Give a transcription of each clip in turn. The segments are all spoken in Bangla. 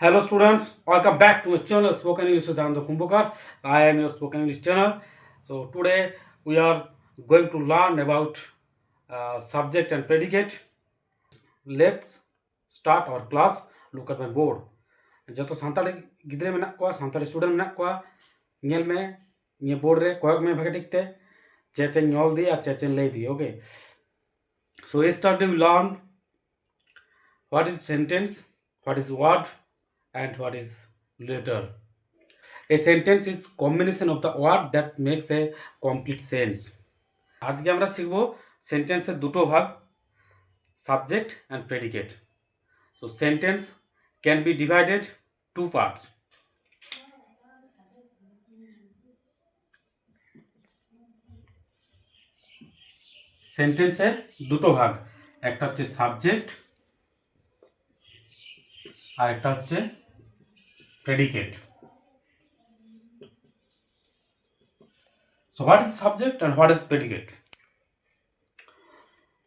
Hello students, welcome back to my channel Spoken English with Ananda Kumbhakar. I am your Spoken English channel. So today we are going to learn about uh, subject and predicate. Let's start our class. Look at my board. যত সাঁতারে গিদ্রে মেনা কোয়া সাঁতারে স্টুডেন্ট মেনা কোয়া নেল মে নিয়ে বোর্ড রে কয়েক মে ভাগে টিকতে চেচেন নল দিয়ে আর চেচেন লে দিয়ে okay so a start we learn what is sentence what is word and what is letter a sentence is combination of the word that makes a complete sense. আজকে আমরা শিখব সেন্টেন্সের দুটো ভাগ subject and predicate so sentence can be divided to parts সেন্টেন্সের দুটো ভাগ, একটা হচ্ছে সাবজেক্ট আর একটা হচ্ছে predicate So, what is subject and what is predicate?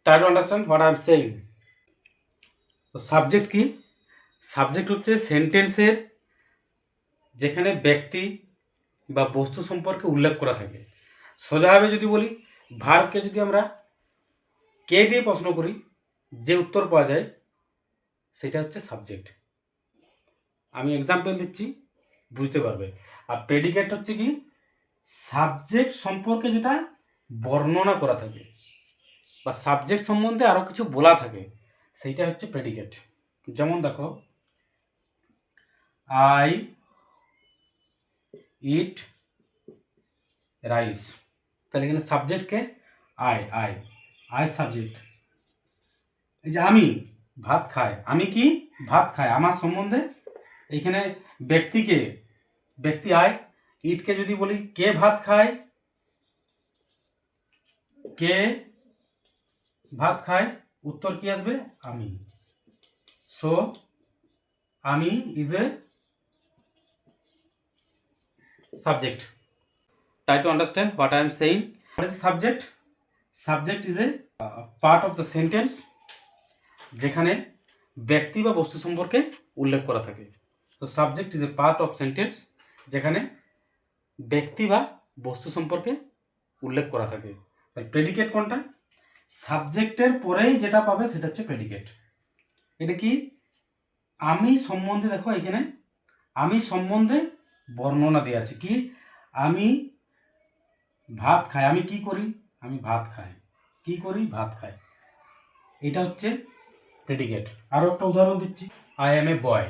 Try to understand what I am saying. তো সাবজেক্ট কি সাবজেক্ট হচ্ছে সেন্টেন্সের যেখানে ব্যক্তি বা বস্তু সম্পর্কে উল্লেখ করা থাকে সোজাভাবে যদি বলি ভার্বকে যদি আমরা কে দিয়ে প্রশ্ন করি, যে উত্তর পাওয়া যায়, সেটা হচ্ছে সাবজেক্ট আমি এক্সাম্পল দিচ্ছি, বুঝতে পারবে। আর প্রেডিকেট হচ্ছে কি সাবজেক্ট সম্পর্কে যেটা বর্ণনা করা থাকে বা সাবজেক্ট সম্বন্ধে আরও কিছু বলা থাকে, সেইটা হচ্ছে প্রেডিকেট যেমন দেখো আই ইট রাইস তাহলে এখানে সাবজেক্টকে আই আই আই সাবজেক্ট এই যে আমি ভাত খাই আমি কি ভাত খাই আমার সম্বন্ধে এইখানে ব্যক্তিকে ব্যক্তি আয় ইটকে যদি বলি কে ভাত খায়? কে ভাত খায়? উত্তর কি আসবে? আমি। সো আমি is a subject try to understand what i am saying. What is subject? Subject is a uh, part of the sentence যেখানে ব্যক্তি বা বস্তু সম্পর্কে উল্লেখ করা থাকে। তো subject is a part of sentence যেখানে ব্যক্তি বা বস্তু সম্পর্কে উল্লেখ করা থাকে। প্রেডিকেট কোনটা? সাবজেক্টের পরেই যেটা পাবে সেটা হচ্ছে প্রেডিকেট এটা কি? আমি সম্বন্ধে দেখো এখানে, আমি সম্বন্ধে বর্ণনা দেওয়া আছে। কি? আমি ভাত খাই। আমি কি করি? আমি ভাত খাই। কি করি? ভাত খাই। এটা হচ্ছে প্রেডিকেট আরও একটা উদাহরণ দিচ্ছি। I am a boy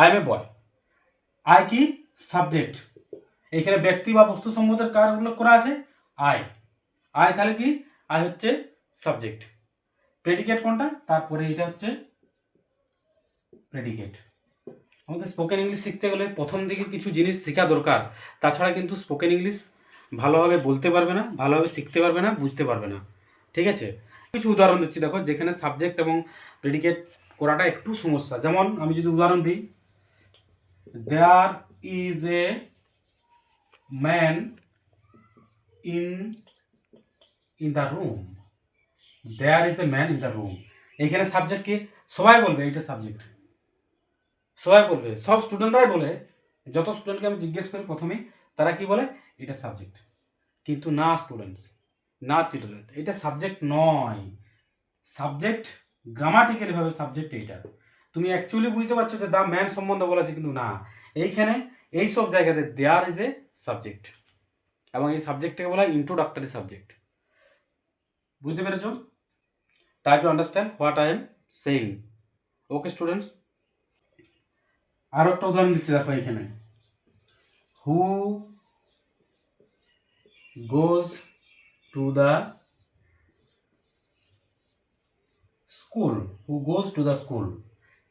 I am a boy I কি? সাবজেক্ট এখানে ব্যক্তি বা বস্তু সম্বন্ধের কার উল্লেখ করা আছে? আই আই তাহলে কি? আই হচ্ছে সাবজেক্ট প্রেডিকেট কোনটা? তারপরে এটা হচ্ছে প্রেডিকেট আমাদের স্পোকেন ইংলিশ শিখতে গেলে প্রথম দিকে কিছু জিনিস শেখা দরকার। তাছাড়া কিন্তু স্পোকেন ইংলিশ ভালোভাবে বলতে পারবে না, ভালোভাবে শিখতে পারবে না, বুঝতে পারবে না। ঠিক আছে? কিছু উদাহরণ দিচ্ছি। দেখো, যেখানে সাবজেক্ট এবং প্রেডিকেট করাটা একটু সমস্যা। যেমন আমি যদি উদাহরণ দিই there is a man in in the room there is a man in the room এইখানে সাবজেক্ট কি? সবাই বলবে এইটা সাবজেক্ট সবাই বলবে। সব স্টুডেন্টরাই বলে, যত স্টুডেন্টকে আমি জিজ্ঞেস করি প্রথমে তারা কি বলে? এটা সাবজেক্ট কিন্তু না স্টুডেন্টস না চিলড্রেন এটা সাবজেক্ট নয়। সাবজেক্ট গ্রামাটিক্যালিভাবে সাবজেক্ট এইটা। তুমি অ্যাকচুয়ালি বুঝতে পারছ যে দ্য ম্যান সম্বন্ধে বলেছে কিন্তু না। এইখানে এই সব জায়গাতে দেয়ার ইজ এ সাবজেক্ট এবং এই সাবজেক্টটাকে বলা হয় ইন্ট্রোডাক্টরি সাবজেক্ট বুঝতে পেরেছ? Try to understand what I am saying okay students আরও একটা উদাহরণ দিচ্ছি, দেখো এখানে who goes to the school who goes to the school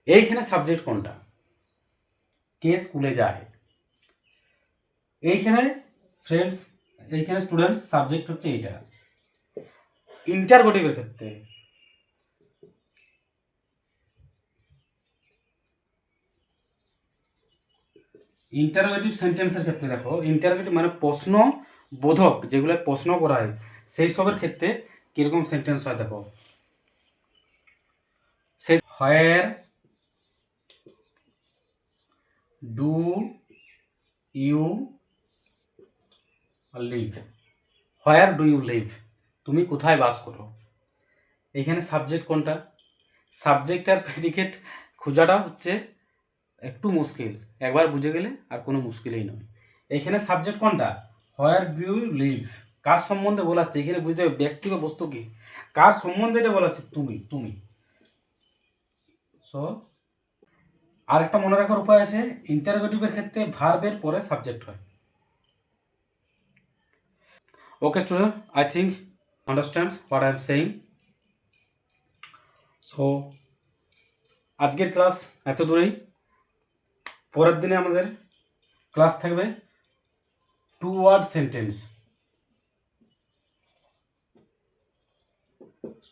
এইখানে সাবজেক্ট কোনটা? কে স্কুলে যায়? এইখানে ফ্রেন্ডস এইখানে স্টুডেন্টস সাবজেক্ট হচ্ছে এইটা। ইন্টারগোটিভের ক্ষেত্রে। ইন্টারোগেটিভ সেন্টেন্সের ক্ষেত্রে দেখো ইন্টারোগেটিভ মানে প্রশ্ন বোধক, যেগুলো প্রশ্ন করা হয়, সেই সবের ক্ষেত্রে কীরকম সেন্টেন্স হয় দেখো। সেই where do you live where do you live তুমি কোথায় বাস করো? এখানে সাবজেক্ট কোনটা? সাবজেক্ট আর প্রেডিকেট খোঁজাটা হচ্ছে একটু মুশকিল। একবার বুঝে গেলে আর কোনো মুশকিলই নয়। এখানে সাবজেক্ট কোনটা? হোয়ার ডু ইউ লিভ কার সম্বন্ধে বলাচ্ছে? এখানে বুঝতে হবে ব্যক্তি বা বস্তু কি? কার সম্বন্ধে এটা বলাচ্ছে? তুমি তুমি। সো আরেকটা মনে রাখার উপায় আছে ইন্টারোগেটিভের ক্ষেত্রে ভার্বের পরে সাবজেক্ট হয় okay student I think understand what I am saying so আজকের ক্লাস এত দূরেই পরের দিনে আমাদের ক্লাস থাকবে two word sentence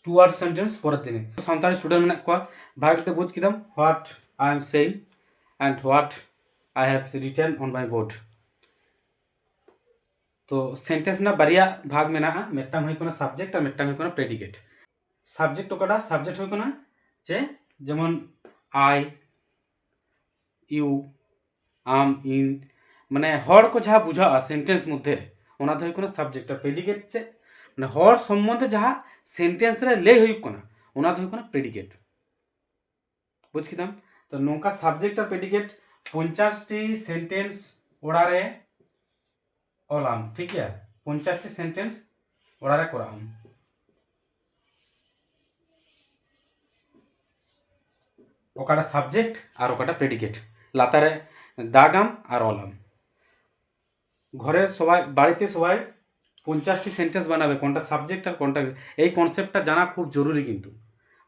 two word sentence পরের দিনে ᱥᱟᱱᱛᱟᱲᱤ ᱥᱴᱩᱰᱮᱱᱴ ᱢᱮᱱᱟᱜ ᱠᱚᱣᱟ ᱵᱷᱟᱜᱮ ᱛᱮ ᱵᱩᱡᱽ ᱠᱮᱫᱟᱢ what I am saying and what I have written on my board. তো সেন্টেন্স না বাড়িয়া ভাগ মেনা মেট্টাম হয়ে কোনো সাবজেক্ট আর মেট্টাম হয়ে কোনো প্রেডিকেট সাবজেক্ট ওকাটা সাবজেক্ট হয়ে কোনো যে যেমন আই ইউ আম ইন মানে হড় কো যাহা বুঝা সেন্টেন্স মধ্যে ওনা হয়ে কোনো সাবজেক্ট আর প্রেডিকেট চে মানে হড় সম্বন্ধে যাহা সেন্টেন্স রে লে হয়ে কোনো ওনা হয়ে কোনো প্রেডিকেট বুঝ কিতাম তো নৌকা সাবজেক্ট আর প্রেডিকেট পঞ্চাশটি সেন্টেন্স ওড়ারে অলাম ঠিক আছে? পঞ্চাশটি সেন্টেন্স ওড়ারে করাম ওকাটা সাবজেক্ট আর ওকাটা প্রেডিকেট লাতারে দাগাম আর অলাম। ঘরের সবাই, বাড়িতে সবাই পঞ্চাশটি সেন্টেন্স বানাবে, কোনটা সাবজেক্ট আর কোনটা, এই কনসেপ্টটা জানা খুব জরুরি কিন্তু।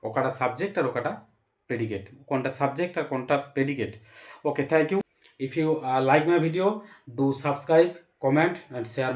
ওকাটা সাবজেক্ট আর ওকাটা প্রেডিকেট কোনটা সাবজেক্ট আর কোনটা predicate okay thank you if you like my video do subscribe comment and share my